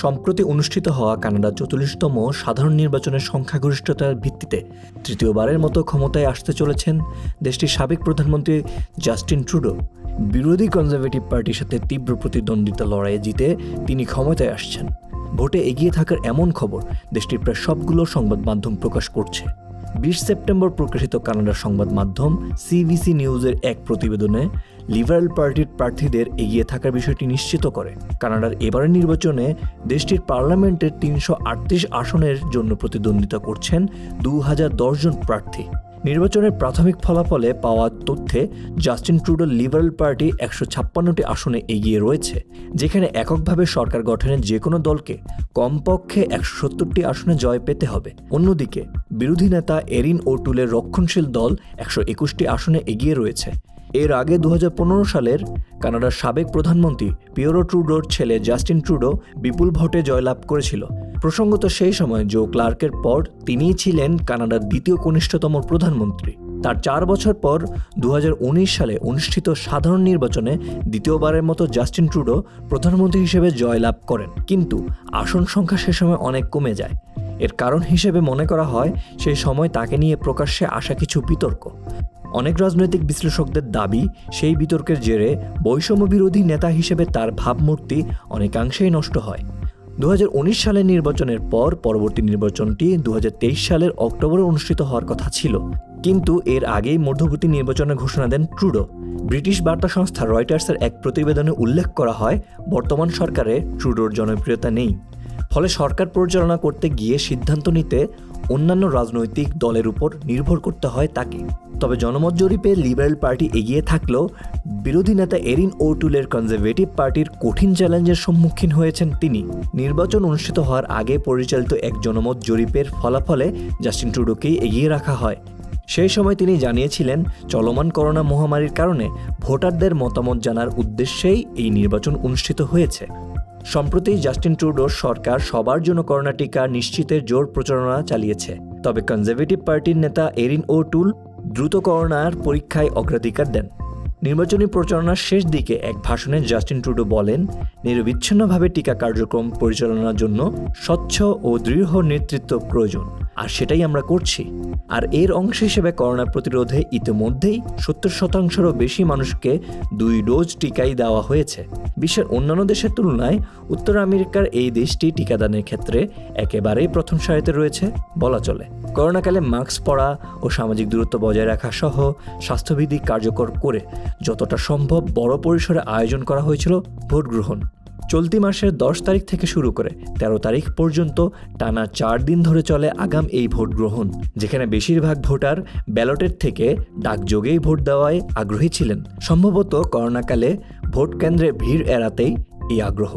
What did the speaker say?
সম্প্রতি অনুষ্ঠিত হওয়া কানাডার চতুর্লিশতম সাধারণ নির্বাচনের সংখ্যাগরিষ্ঠতার ভিত্তিতে তৃতীয়বারের মতো ক্ষমতায় আসতে চলেছেন দেশটির সাবেক প্রধানমন্ত্রী জাস্টিন ট্রুডো। বিরোধী কনজারভেটিভ পার্টির সাথে তীব্র প্রতিদ্বন্দ্বিতা লড়াইয়ে জিতে তিনি ক্ষমতায় আসছেন। ভোটে এগিয়ে থাকার এমন খবর দেশটির প্রায় সবগুলো সংবাদ মাধ্যম প্রকাশ করছে। বিশ সেপ্টেম্বর প্রকাশিত কানাডার সংবাদ মাধ্যম সিবিসি নিউজের এক প্রতিবেদনে লিবারেল পার্টির প্রার্থীদের এগিয়ে থাকার বিষয়টি নিশ্চিত করে। কানাডার এবারের নির্বাচনে দেশটির পার্লামেন্টের তিনশো আটত্রিশ আসনের জন্য প্রতিদ্বন্দ্বিতা করছেন দু হাজার জন প্রার্থী। নির্বাচনের প্রাথমিক ফলাফলে পাওয়া তথ্যে জাস্টিন ট্রুডো লিবারেল পার্টি একশো ছাপ্পান্নটি আসনে এগিয়ে রয়েছে, যেখানে এককভাবে সরকার গঠনের যে কোনো দলকে কমপক্ষে একশো সত্তরটি আসনে জয় পেতে হবে। অন্যদিকে, বিরোধী নেতা এরিন ও টুলের রক্ষণশীল দল একশো একুশটি আসনে এগিয়ে রয়েছে। এর আগে দু হাজার পনেরো সালের কানাডার সাবেক প্রধানমন্ত্রী পিওরো ট্রুডোর ছেলে জাস্টিন ট্রুডো বিপুল ভোটে জয়লাভ করেছিল। প্রসঙ্গত সেই সময় জো ক্লার্কের পর তিনিই ছিলেন কানাডার দ্বিতীয় কনিষ্ঠতম প্রধানমন্ত্রী। তার চার বছর পর দু হাজার উনিশ সালে অনুষ্ঠিত সাধারণ নির্বাচনে দ্বিতীয়বারের মতো জাস্টিন ট্রুডো প্রধানমন্ত্রী হিসেবে জয়লাভ করেন। কিন্তু আসন সংখ্যা সে সময় অনেক কমে যায়। এর কারণ হিসেবে মনে করা হয়, সেই সময় তাকে নিয়ে প্রকাশ্যে আসা কিছু বিতর্ক। অনেক রাজনৈতিক বিশ্লেষকদের দাবি, সেই বিতর্কের জেরে বৈষম্য বিরোধী নেতা হিসেবে তার ভাবমূর্তি অনেকাংশেই নষ্ট হয়। উনিশ সালের নির্বাচনের পর পরবর্তী নির্বাচনটি দু হাজার তেইশ সালের অক্টোবরে অনুষ্ঠিত হওয়ার কথা ছিল। কিন্তু এর আগেই মধ্যবর্তী নির্বাচনের ঘোষণা দেন ট্রুডো। ব্রিটিশ বার্তা সংস্থা রয়টার্সের এক প্রতিবেদনে উল্লেখ করা হয়, বর্তমান সরকারে ট্রুডোর জনপ্রিয়তা নেই। ফলে সরকার পরিচালনা করতে গিয়ে সিদ্ধান্ত নিতে অন্যান্য রাজনৈতিক দলের উপর নির্ভর করতে হয় তাকে। তবে জনমত জরিপে লিবারেল পার্টি এগিয়ে থাকলেও বিরোধী নেতা এরিন ওটুলের কনজারভেটিভ পার্টির কঠিন চ্যালেঞ্জের সম্মুখীন হয়েছেন তিনি। নির্বাচন অনুষ্ঠিত হওয়ার আগে পরিচালিত এক জনমত জরিপের ফলাফলে জাস্টিন ট্রুডোকেই এগিয়ে রাখা হয়। সেই সময় তিনি জানিয়েছিলেন, চলমান করোনা মহামারীর কারণে ভোটারদের মতামত জানার উদ্দেশ্যেই এই নির্বাচন অনুষ্ঠিত হয়েছে। সম্প্রতি জাস্টিন ট্রুডোর সরকার সবার জন্য করোনা টিকা নিশ্চিতের জোর প্রচারণা চালিয়েছে। তবে কনজারভেটিভ পার্টির নেতা এরিন ও টুল দ্রুত করোনার পরীক্ষায় অগ্রাধিকার দেন। নির্বাচনী প্রচারণার শেষ দিকে এক ভাষণে জাস্টিন ট্রুডো বলেন, নিরবিচ্ছিন্নভাবে টিকা কার্যক্রম পরিচালনার জন্য স্বচ্ছ ও দৃঢ় নেতৃত্ব প্রয়োজন। আর সেটাই আমরা করছি। আর এর অংশ হিসেবে করোনা প্রতিরোধে ইতিমধ্যেই সত্তর শতাংশেরও বেশি মানুষকে দুই ডোজ টিকাই দেওয়া হয়েছে। বিশ্বের অন্যান্য দেশের তুলনায় উত্তর আমেরিকার এই দেশটি টিকাদানের ক্ষেত্রে একেবারেই প্রথম সারিতে রয়েছে বলা চলে। করোনাকালে মাস্ক পরা ও সামাজিক দূরত্ব বজায় রাখা সহ স্বাস্থ্যবিধি কার্যকর করে যতটা সম্ভব বড় পরিসরে আয়োজন করা হয়েছিল ভোট গ্রহণ চলতি মাসের দশ তারিখ থেকে শুরু করে ১৩ তারিখ পর্যন্ত টানা চার দিন ধরে চলে আগাম এই ভোট গ্রহণ, যেখানে বেশিরভাগ ভোটার ব্যালটের থেকে ডাকযোগেই ভোট দেওয়ায় আগ্রহী ছিলেন। সম্ভবত করোনাকালে ভোট কেন্দ্রে ভিড় এড়াতেই এই আগ্রহ।